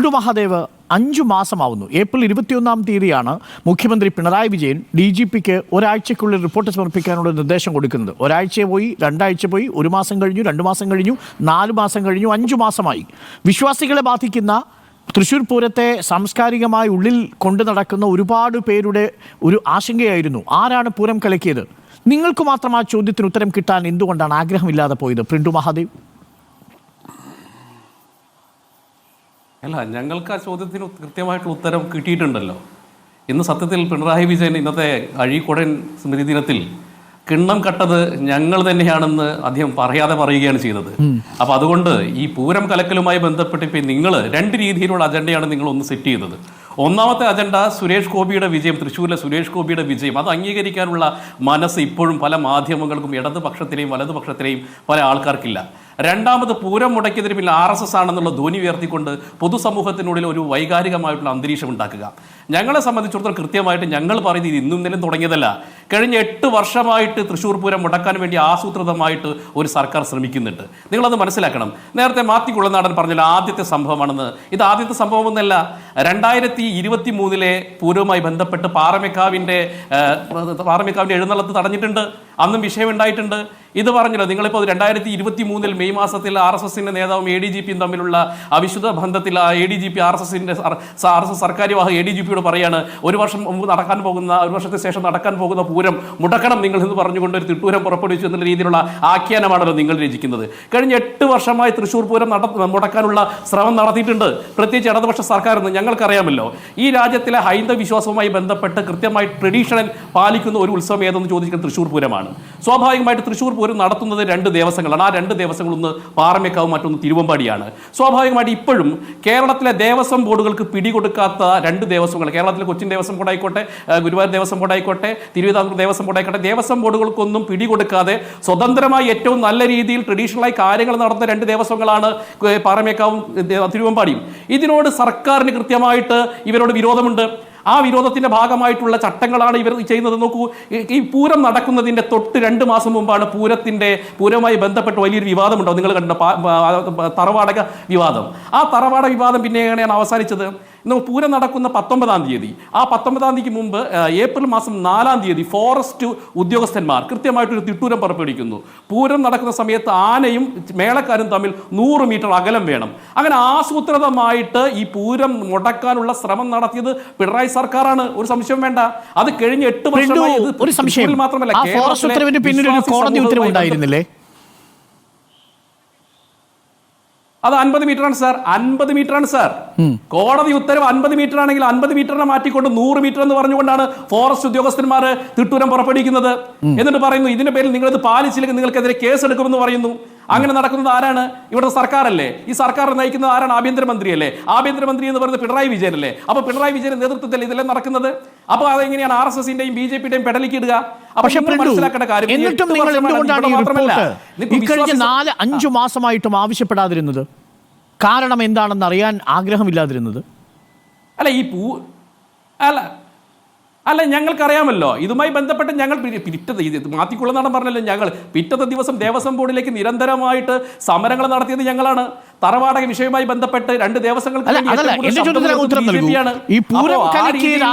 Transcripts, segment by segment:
പ്രിഡു മഹാദേവ് അഞ്ചു മാസമാവുന്നു. ഏപ്രിൽ ഇരുപത്തിയൊന്നാം തീയതിയാണ് മുഖ്യമന്ത്രി പിണറായി വിജയൻ ഡി ജി പിക്ക് ഒരാഴ്ചയ്ക്കുള്ളിൽ റിപ്പോർട്ട് സമർപ്പിക്കാനുള്ള നിർദ്ദേശം കൊടുക്കുന്നത്. ഒരാഴ്ച പോയി രണ്ടാഴ്ച പോയി ഒരു മാസം കഴിഞ്ഞു രണ്ട് മാസം കഴിഞ്ഞു നാല് മാസം കഴിഞ്ഞു അഞ്ചു മാസമായി. വിശ്വാസികളെ ബാധിക്കുന്ന തൃശ്ശൂർ പൂരത്തെ സാംസ്കാരികമായി ഉള്ളിൽ കൊണ്ടു നടക്കുന്ന ഒരുപാട് പേരുടെ ഒരു ആശങ്കയായിരുന്നു. ആരാണ് പൂരം കലക്കിയത്? നിങ്ങൾക്ക് മാത്രം ആ ചോദ്യത്തിന് ഉത്തരം കിട്ടാൻ എന്തുകൊണ്ടാണ് ആഗ്രഹമില്ലാതെ പോയത്? പ്രിൻഡു മഹാദേവ്. അല്ല ഞങ്ങൾക്ക് ആ ചോദ്യത്തിന് കൃത്യമായിട്ടുള്ള ഉത്തരം കിട്ടിയിട്ടുണ്ടല്ലോ. ഇന്ന് സത്യത്തിൽ പിണറായി വിജയൻ ഇന്നത്തെ അഴീക്കുടൻ സ്മൃതി ദിനത്തിൽ കിണ്ണം കട്ടത് ഞങ്ങൾ തന്നെയാണെന്ന് അദ്ദേഹം പറയാതെ പറയുകയാണ് ചെയ്തത്. അപ്പൊ അതുകൊണ്ട് ഈ പൂരം കലക്കലുമായി ബന്ധപ്പെട്ട് ഇപ്പൊ നിങ്ങൾ രണ്ട് രീതിയിലുള്ള അജണ്ടയാണ് നിങ്ങൾ ഒന്ന് സെറ്റ് ചെയ്തത്. ഒന്നാമത്തെ അജണ്ട സുരേഷ് ഗോപിയുടെ വിജയം തൃശ്ശൂരിലെ സുരേഷ് ഗോപിയുടെ വിജയം. അത് അംഗീകരിക്കാനുള്ള മനസ്സ് ഇപ്പോഴും പല മാധ്യമങ്ങൾക്കും ഇടതുപക്ഷത്തിലെയും വലതുപക്ഷത്തിലെയും പല ആൾക്കാർക്കില്ല. രണ്ടാമത് പൂരം മുടക്കിയതിന് പിന്നെ ആർ എസ് എസ് ആണെന്നുള്ള ധ്വനി ഉയർത്തിക്കൊണ്ട് പൊതുസമൂഹത്തിനുള്ളിൽ ഒരു വൈകാരികമായിട്ടുള്ള അന്തരീക്ഷം ഉണ്ടാക്കുക. ഞങ്ങളെ സംബന്ധിച്ചിടത്തോളം കൃത്യമായിട്ട് ഞങ്ങൾ പറയുന്നത് ഇത് ഇന്നും ഇന്നലെയും തുടങ്ങിയതല്ല. കഴിഞ്ഞ എട്ട് വർഷമായിട്ട് തൃശ്ശൂർ പൂരം മുടക്കാൻ വേണ്ടി ആസൂത്രിതമായിട്ട് ഒരു സർക്കാർ ശ്രമിക്കുന്നുണ്ട്. നിങ്ങളത് മനസ്സിലാക്കണം. നേരത്തെ മാത്തി കുളനാടൻ പറഞ്ഞല്ലോ ആദ്യത്തെ സംഭവമാണെന്ന്. ഇത് ആദ്യത്തെ സംഭവമൊന്നല്ല. രണ്ടായിരത്തി ഇരുപത്തി മൂന്നിലെ പൂരവുമായി ബന്ധപ്പെട്ട് പാറമേക്കാവിന്റെ പാറമേക്കാവിന്റെ എഴുന്നള്ളത്ത് തടഞ്ഞിട്ടുണ്ട്. അന്നും വിഷയമുണ്ടായിട്ടുണ്ട്. ഇത് പറഞ്ഞല്ലോ നിങ്ങളിപ്പോൾ രണ്ടായിരത്തി ഇരുപത്തി മൂന്നിൽ മെയ് മാസത്തിൽ ആർ എസ് എസിന്റെ നേതാവും എ ഡി ജി പിയും തമ്മിലുള്ള അവിശുദ്ധ ബന്ധത്തിൽ ആ A D G P R S എസിന്റെ ആർ എസ് എസ് സർക്കാർ വാഹ എ ഡി ജി പിയോട് പറയാണ് ഒരു വർഷം മുമ്പ് നടക്കാൻ പോകുന്ന ഒരു വർഷത്തെ ശേഷം നടക്കാൻ പോകുന്ന പൂരം മുടക്കണം നിങ്ങൾ എന്ന് പറഞ്ഞുകൊണ്ട് ഒരു തിട്ടൂരം പുറപ്പെടുവിച്ചു എന്ന രീതിയിലുള്ള ആഖ്യാനമാണല്ലോ നിങ്ങൾ രചിക്കുന്നത്. കഴിഞ്ഞ എട്ട് വർഷമായി തൃശ്ശൂർ പൂരം നട മുടക്കാനുള്ള ശ്രമം നടത്തിയിട്ടുണ്ട്. പ്രത്യേകിച്ച് ഇടതുപക്ഷ സർക്കാർ എന്ന് ഞങ്ങൾക്കറിയാമല്ലോ. ഈ രാജ്യത്തിലെ ഹൈന്ദവ വിശ്വാസവുമായി ബന്ധപ്പെട്ട് കൃത്യമായി ട്രഡീഷണൽ പാലിക്കുന്ന ഒരു ഉത്സവം ഏതെന്ന് ചോദിക്കുന്നത് തൃശ്ശൂർ പൂരമാണ്. സ്വാഭാവികമായിട്ട് തൃശ്ശൂർ പൂരം നടത്തുന്നത് രണ്ട് ദേവസ്വങ്ങളാണ്. ആ രണ്ട് ദേവസ്വങ്ങളൊന്ന് പാറമേക്കാവും മറ്റൊന്ന് തിരുവമ്പാടിയാണ്. സ്വാഭാവികമായിട്ട് ഇപ്പോഴും കേരളത്തിലെ ദേവസ്വം ബോർഡുകൾക്ക് പിടികൊടുക്കാത്ത രണ്ട് ദേവസ്വങ്ങൾ കേരളത്തിലെ കൊച്ചിൻ ദേവസ്വം ബോർഡ് ആയിക്കോട്ടെ ഗുരുവായൂർ ദേവസ്വം ബോർഡ് ആയിക്കോട്ടെ തിരുവിതാംകൂർ ദേവസ്വം ബോർഡ് ആയിക്കോട്ടെ ദേവസ്വം ബോർഡുകൾക്കൊന്നും പിടികൊടുക്കാതെ സ്വതന്ത്രമായി ഏറ്റവും നല്ല രീതിയിൽ ട്രഡീഷണലായി കാര്യങ്ങൾ നടത്തുന്ന രണ്ട് ദേവസ്വങ്ങളാണ് പാറമേക്കാവും തിരുവമ്പാടിയും. ഇതിനോട് സർക്കാരിന് കൃത്യമായിട്ട് ഇവരോട് വിരോധമുണ്ട്. ആ വിരോധത്തിന്റെ ഭാഗമായിട്ടുള്ള ചട്ടങ്ങളാണ് ഇവർ ചെയ്യുന്നത്. നോക്കൂ ഈ- പൂരം നടക്കുന്നതിന്റെ തൊട്ട് രണ്ട് മാസം മുമ്പാണ് പൂരത്തിന്റെ പൂരവുമായി ബന്ധപ്പെട്ട് വലിയൊരു വിവാദം ഉണ്ടാവും നിങ്ങൾ കണ്ട തറവാടക വിവാദം. ആ തറവാട വിവാദം പിന്നെ എങ്ങനെയാണ് അവസാനിച്ചത്? പൂരം നടക്കുന്ന പത്തൊമ്പതാം തീയതി. ആ പത്തൊമ്പതാം തീയതിക്ക് മുമ്പ് ഏപ്രിൽ മാസം നാലാം തീയതി ഫോറസ്റ്റ് ഉദ്യോഗസ്ഥന്മാർ കൃത്യമായിട്ടൊരു തിട്ടൂരം പുറപ്പെടുവിക്കുന്നു. പൂരം നടക്കുന്ന സമയത്ത് ആനയും മേളക്കാരും തമ്മിൽ നൂറ് മീറ്റർ അകലം വേണം. അങ്ങനെ ആസൂത്രിതമായിട്ട് ഈ പൂരം മുടക്കാനുള്ള ശ്രമം നടത്തിയത് പിണറായി സർക്കാരാണ്. ഒരു സംശയം വേണ്ട. അത് കഴിഞ്ഞ എട്ട് വർഷം വർഷമായി മാത്രമല്ല കോടതി ഉത്തരവ് സമൂഹവുമായി ഉണ്ടായിരുന്നില്ലേ അത് അൻപത് മീറ്റർ ആണ് സാർ. അൻപത് മീറ്റർ ആണ് സാർ കോടതി ഉത്തരവ് അൻപത് മീറ്റർ ആണെങ്കിൽ അൻപത് മീറ്ററിനെ മാറ്റിക്കൊണ്ട് നൂറ് മീറ്റർ എന്ന് പറഞ്ഞുകൊണ്ടാണ് ഫോറസ്റ്റ് ഉദ്യോഗസ്ഥന്മാർ തിട്ടൂരം പുറപ്പെടുവിക്കുന്നത്. എന്നിട്ട് പറയുന്നു ഇതിന്റെ പേരിൽ നിങ്ങൾ ഇത് പാലിച്ചില്ലെങ്കിൽ നിങ്ങൾക്കെതിരെ കേസ് എടുക്കുമെന്ന് പറയുന്നു. അങ്ങനെ നടക്കുന്നത് ആരാണ്? ഇവിടുത്തെ സർക്കാരല്ലേ. ഈ സർക്കാർ നയിക്കുന്നത് ആരാണ്? ആഭ്യന്തരമന്ത്രിയല്ലേ. ആഭ്യന്തരമന്ത്രി എന്ന് പറയുന്നത് പിണറായി വിജയൻ അല്ലേ അപ്പൊ പിണറായി വിജയൻ നേതൃത്വത്തിൽ ഇതെല്ലാം നടക്കുന്നത്? അപ്പൊ അതെങ്ങനെയാണ്? ആർ എസ് എസിന്റെയും ബി ജെ പിയുടെയും പെടലിക്ക് ഇടുക. അപ്പൊ പക്ഷെ എന്നിട്ടും നിങ്ങൾ എന്തുകൊണ്ടാണ് ഈ. റിപ്പോർട്ട്? ഇക്കഴിഞ്ഞ നാല് അഞ്ചു മാസമായിട്ടും ആവശ്യപ്പെടാതിരുന്നത്? കാരണം എന്താണെന്ന് അറിയാൻ ആഗ്രഹമില്ലാതിരുന്നത്? അല്ല ഈ പൂ അല്ല അല്ല ഞങ്ങൾക്കറിയാമല്ലോ. ഇതുമായി ബന്ധപ്പെട്ട് ഞങ്ങൾ പിറ്റത്തെ ഇത് മാത്തിക്കുള്ളനാടൻ പറഞ്ഞല്ലോ ഞങ്ങൾ. പിറ്റത്തെ ദിവസം ദേവസ്വം ബോർഡിലേക്ക് നിരന്തരമായിട്ട് സമരങ്ങൾ നടത്തിയത് ഞങ്ങളാണ്. തറവാടക വിഷയവുമായി ബന്ധപ്പെട്ട് രണ്ട് ദേവസ്വങ്ങൾക്ക്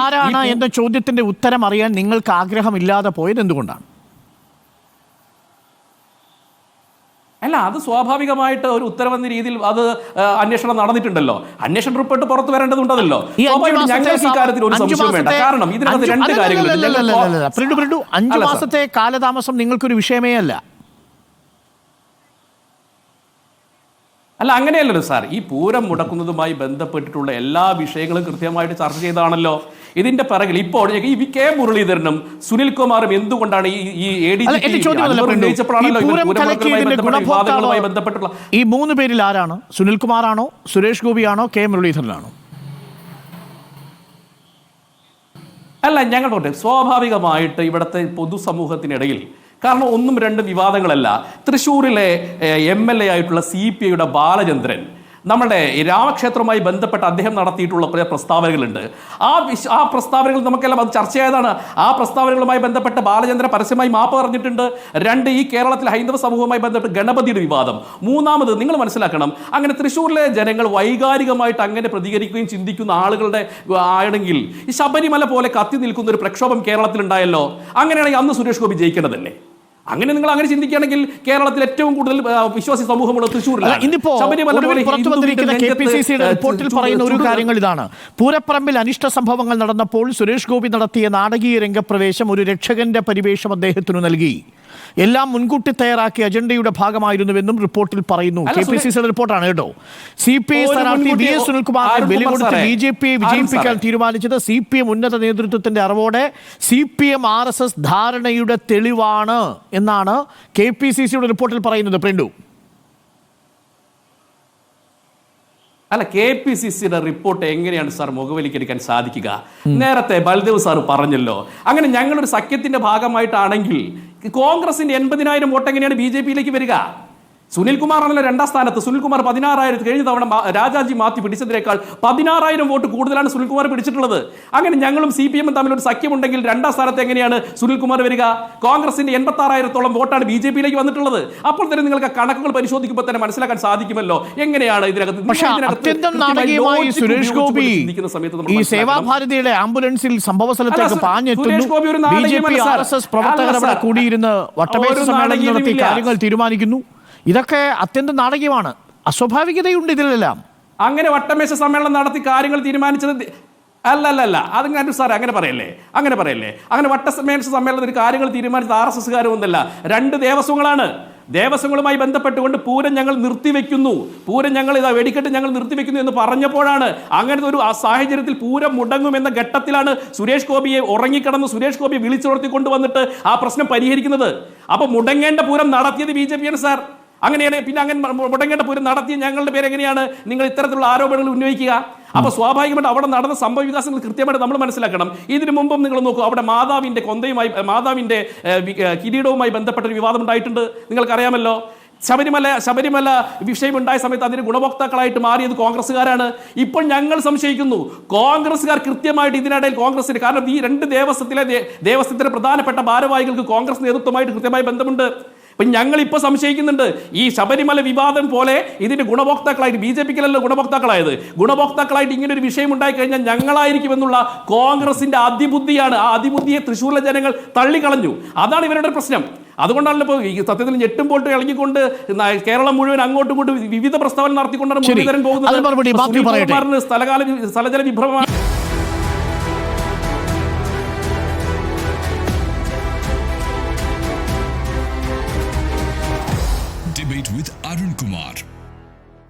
ആരാണ് എന്ന ചോദ്യത്തിന്റെ ഉത്തരം അറിയാൻ നിങ്ങൾക്ക് ആഗ്രഹമില്ലാതെ പോയത് എന്തുകൊണ്ടാണ്? അല്ല അത് സ്വാഭാവികമായിട്ട് ഒരു ഉത്തരവെന്ന രീതിയിൽ അത് അന്വേഷണം നടന്നിട്ടുണ്ടല്ലോ. അന്വേഷണ റിപ്പോർട്ട് പുറത്തു വരേണ്ടതുണ്ടല്ലോ. ഞങ്ങൾക്ക് ഒരു സംശയം വേണ്ട. കാരണം ഇതിനകത്ത് രണ്ട് കാര്യങ്ങൾ അഞ്ചു മാസത്തെ കാലതാമസം നിങ്ങൾക്കൊരു വിഷയമേ അല്ല. അല്ല അങ്ങനെയല്ലല്ലോ സാർ. ഈ പൂരം മുടക്കുന്നതുമായി ബന്ധപ്പെട്ടിട്ടുള്ള എല്ലാ വിഷയങ്ങളും കൃത്യമായിട്ട് ചർച്ച ചെയ്താണല്ലോ. ഇതിന്റെ പിറകിൽ ഇപ്പോൾ ഈ വി കെ മുരളീധരനും സുനിൽ കുമാറും എന്തുകൊണ്ടാണ് ഈ ഈ എ ഡി. ഉന്നയിച്ചപ്പോഴാണല്ലോ ബന്ധപ്പെട്ടുള്ള ഈ മൂന്ന് പേരിൽ ആരാണ്? സുനിൽ കുമാറാണോ സുരേഷ് ഗോപിയാണോ കെ മുരളീധരനാണോ? അല്ല ഞങ്ങൾ പോട്ടെ. സ്വാഭാവികമായിട്ട് ഇവിടുത്തെ പൊതുസമൂഹത്തിനിടയിൽ കാരണം ഒന്നും രണ്ടും വിവാദങ്ങളല്ല. തൃശ്ശൂരിലെ എം എൽ എ ആയിട്ടുള്ള സി പി ഐയുടെ ബാലചന്ദ്രൻ നമ്മുടെ രാമക്ഷേത്രവുമായി ബന്ധപ്പെട്ട് അദ്ദേഹം നടത്തിയിട്ടുള്ള കുറേ പ്രസ്താവനകളുണ്ട്. ആ വിശ് ആ പ്രസ്താവനകൾ നമുക്കെല്ലാം അത് ചർച്ചയായതാണ്. ആ പ്രസ്താവനകളുമായി ബന്ധപ്പെട്ട് ബാലചന്ദ്ര പരസ്യമായി മാപ്പ് പറഞ്ഞിട്ടുണ്ട്. രണ്ട് ഈ കേരളത്തിലെ ഹൈന്ദവ സമൂഹവുമായി ബന്ധപ്പെട്ട് ഗണപതിയുടെ വിവാദം. മൂന്നാമത് നിങ്ങൾ മനസ്സിലാക്കണം അങ്ങനെ തൃശ്ശൂരിലെ ജനങ്ങൾ വൈകാരികമായിട്ട് അങ്ങനെ പ്രതികരിക്കുകയും ചിന്തിക്കുന്ന ആളുകളുടെ ആണെങ്കിൽ ഈ ശബരിമല പോലെ കത്തി നിൽക്കുന്ന ഒരു പ്രക്ഷോഭം കേരളത്തിലുണ്ടായല്ലോ. അങ്ങനെയാണെങ്കിൽ അന്ന് സുരേഷ് ഗോപി ജയിക്കേണ്ടതല്ലേ? അങ്ങനെ നിങ്ങൾ അങ്ങനെ ചിന്തിക്കുകയാണെങ്കിൽ കേരളത്തിൽ ഏറ്റവും കൂടുതൽ വിശ്വാസി സമൂഹമുള്ള തൃശ്ശൂരിലാണ്. ഇന്നിപ്പോ ശബരിമല ഒടുവിൽ പോലെ പുറത്തു വന്നിരിക്കുന്ന കെ പി സി സിയുടെ റിപ്പോർട്ടിൽ പറയുന്ന ഒരു കാര്യങ്ങൾ ഇതാണ്. പൂരപ്പറമ്പിൽ അനിഷ്ട സംഭവങ്ങൾ നടന്നപ്പോൾ സുരേഷ് ഗോപി നടത്തിയ നാടകീയ രംഗപ്രവേശം ഒരു രക്ഷകന്റെ പരിവേഷം അദ്ദേഹത്തിന് നൽകി. എല്ലാം മുൻകൂട്ടി തയ്യാറാക്കിയ അജണ്ടയുടെ ഭാഗമായിരുന്നുവെന്നും റിപ്പോർട്ടിൽ പറയുന്നു. കെ പി സി സിയുടെ റിപ്പോർട്ടാണ് കേട്ടോ. സി പി ഐ സ്ഥാനാർത്ഥി വി എസ് സുനിൽകുമാർ ബലി കൊടുത്ത് ബി ജെ പിയെ വിജയിപ്പിക്കാൻ തീരുമാനിച്ചത് സി പി എം ഉന്നത നേതൃത്വത്തിന്റെ അറിവോടെ C P M R S S ധാരണയുടെ തെളിവാണ് എന്നാണ് കെ പി സി സിയുടെ റിപ്പോർട്ടിൽ പറയുന്നത്. പ്രിന്റു. അല്ല കെ പി സി സിയുടെ റിപ്പോർട്ട് എങ്ങനെയാണ് സാർ മുഖവിലിക്കെടുക്കാൻ സാധിക്കുക? നേരത്തെ ബൽദേവ് സാർ പറഞ്ഞല്ലോ. അങ്ങനെ ഞങ്ങളൊരു സഖ്യത്തിന്റെ ഭാഗമായിട്ടാണെങ്കിൽ കോൺഗ്രസിന്റെ എൺപതിനായിരം വോട്ട് എങ്ങനെയാണ് ബി ജെ പിയിലേക്ക് വരിക? സുനിൽകുമാർ ആണല്ലോ രണ്ടാം സ്ഥാനത്ത്. സുനിൽ കുമാർ പതിനാറായിരത്തി കഴിഞ്ഞ തവണ രാജാജി മാത്യു പിടിച്ചതിനേക്കാൾ പതിനാറായിരം വോട്ട് കൂടുതലാണ് സുനിൽ കുമാർ പിടിച്ചിട്ടുള്ളത്. അങ്ങനെ ഞങ്ങളും സി പി എമ്മും തമ്മിൽ ഒരു സഖ്യമുണ്ടെങ്കിൽ രണ്ടാം സ്ഥാനത്ത് എങ്ങനെയാണ് സുനിൽ കുമാർ വരിക? കോൺഗ്രസിന്റെ എൺപത്തി ആറായിരത്തോളം വോട്ടാണ് ബി ജെ പിയിലേക്ക് വന്നിട്ടുള്ളത്. അപ്പോൾ തന്നെ നിങ്ങൾക്ക് കണക്കുകൾ പരിശോധിക്കുമ്പോൾ തന്നെ മനസ്സിലാക്കാൻ സാധിക്കുമല്ലോ. എങ്ങനെയാണ് ഇതിനകത്ത് സുരേഷ് ഗോപി ഈ. സേവാഭാരതിയുടെ ആംബുലൻസിൽ സംഭവ സ്ഥലത്തേക്ക് പാഞ്ഞെത്തുന്നു. കൂടിയിരുന്ന് വട്ടമേശ സമ്മേളനം നടത്തി കാര്യങ്ങൾ തീരുമാനിക്കുന്നു. ഇതൊക്കെ അത്യന്തം നാടകീയമാണ്. അസ്വാഭാവികതയുണ്ട് ഇതിലെല്ലാം. അങ്ങനെ വട്ടമേശ സമ്മേളനം നടത്തി കാര്യങ്ങൾ തീരുമാനിച്ചത് അല്ല അല്ല അല്ല അല്ല ഞാൻ സാറേ അങ്ങനെ പറയല്ലേ? അങ്ങനെ പറയല്ലേ? അങ്ങനെ വട്ടമേശ സമ്മേളനത്തിൽ കാര്യങ്ങൾ തീരുമാനിച്ചത് ആർ എസ് എസ്കാരും ഒന്നല്ല രണ്ട് ദേവസ്വങ്ങളാണ്. ദേവസ്വങ്ങളുമായി ബന്ധപ്പെട്ടുകൊണ്ട് പൂരം ഞങ്ങൾ നിർത്തിവെക്കുന്നു. പൂരം ഞങ്ങൾ ഇതാ വെടിക്കെട്ട് ഞങ്ങൾ നിർത്തിവെക്കുന്നു എന്ന് പറഞ്ഞപ്പോഴാണ് അങ്ങനത്തെ ഒരു സാഹചര്യത്തിൽ പൂരം മുടങ്ങുമെന്ന ഘട്ടത്തിലാണ് സുരേഷ് ഗോപിയെ ഉറങ്ങിക്കിടന്ന് സുരേഷ് ഗോപിയെ വിളിച്ചുണർത്തി വന്നിട്ട് ആ പ്രശ്നം പരിഹരിക്കുന്നത്. അപ്പോൾ മുടങ്ങേണ്ട പൂരം നടത്തിയത് ബി ജെ പിയാണ് സാർ. അങ്ങനെയാണ് പിന്നെ അങ്ങനെ മുടങ്ങേണ്ട പൂരം നടത്തിയ ഞങ്ങളുടെ പേര് എങ്ങനെയാണ്? നിങ്ങൾ ഇത്തരത്തിലുള്ള ആരോപണങ്ങൾ ഉന്നയിക്കുക. അപ്പോൾ സ്വാഭാവികമായിട്ട് അവിടെ നടന്ന സംഭവ വികാസങ്ങൾ കൃത്യമായിട്ട് നമ്മൾ മനസ്സിലാക്കണം. ഇതിനു മുമ്പും നിങ്ങൾ നോക്കൂ അവിടെ മാതാവിന്റെ കൊന്തയുമായി ഏഹ്, കിരീടവുമായി ബന്ധപ്പെട്ട ഒരു വിവാദം ഉണ്ടായിട്ടുണ്ട്. നിങ്ങൾക്കറിയാമല്ലോ? ശബരിമല ശബരിമല വിഷയമുണ്ടായ സമയത്ത് അതിന് ഗുണഭോക്താക്കളായിട്ട് മാറിയത് കോൺഗ്രസ്സുകാരാണ്. ഇപ്പോൾ ഞങ്ങൾ സംശയിക്കുന്നു കോൺഗ്രസ്സുകാർ കൃത്യമായിട്ട് ഇതിനിടയിൽ കോൺഗ്രസിന് കാരണം ഈ രണ്ട് ദേവസ്വത്തിലെ ദേവസ്വത്തിലെ പ്രധാനപ്പെട്ട ഭാരവാഹികൾക്ക് കോൺഗ്രസ് നേതൃത്വമായിട്ട് കൃത്യമായി ബന്ധമുണ്ട്. അപ്പം ഞങ്ങൾ ഇപ്പോൾ സംശയിക്കുന്നുണ്ട് ഈ ശബരിമല വിവാദം പോലെ ഇതിന്റെ ഗുണഭോക്താക്കളായിട്ട് ബി ജെ പിക്കലല്ല ഗുണഭോക്താക്കളായത്. ഗുണഭോക്താക്കളായിട്ട് ഇങ്ങനെ ഒരു വിഷയം ഉണ്ടായിക്കഴിഞ്ഞാൽ ഞങ്ങളായിരിക്കും എന്നുള്ള കോൺഗ്രസിന്റെ അതിബുദ്ധിയാണ് ആ അതിബുദ്ധിയെ തൃശ്ശൂരിലെ ജനങ്ങൾ തള്ളിക്കളഞ്ഞു. അതാണ് ഇവരുടെ പ്രശ്നം. അതുകൊണ്ടാണല്ലോ ഇപ്പോൾ ഈ സത്യത്തിൽ ഞെട്ടുമ്പോൾ ഇളകിക്കൊണ്ട് ന- കേരളം മുഴുവൻ അങ്ങോട്ടും ഇങ്ങോട്ടും വിവിധ പ്രസ്താവന നടത്തിക്കൊണ്ടാണ്. മുരളീധരൻ പോകുന്നത്. സ്ഥലകാല സ്ഥലജല വിഭ്രമമാണ്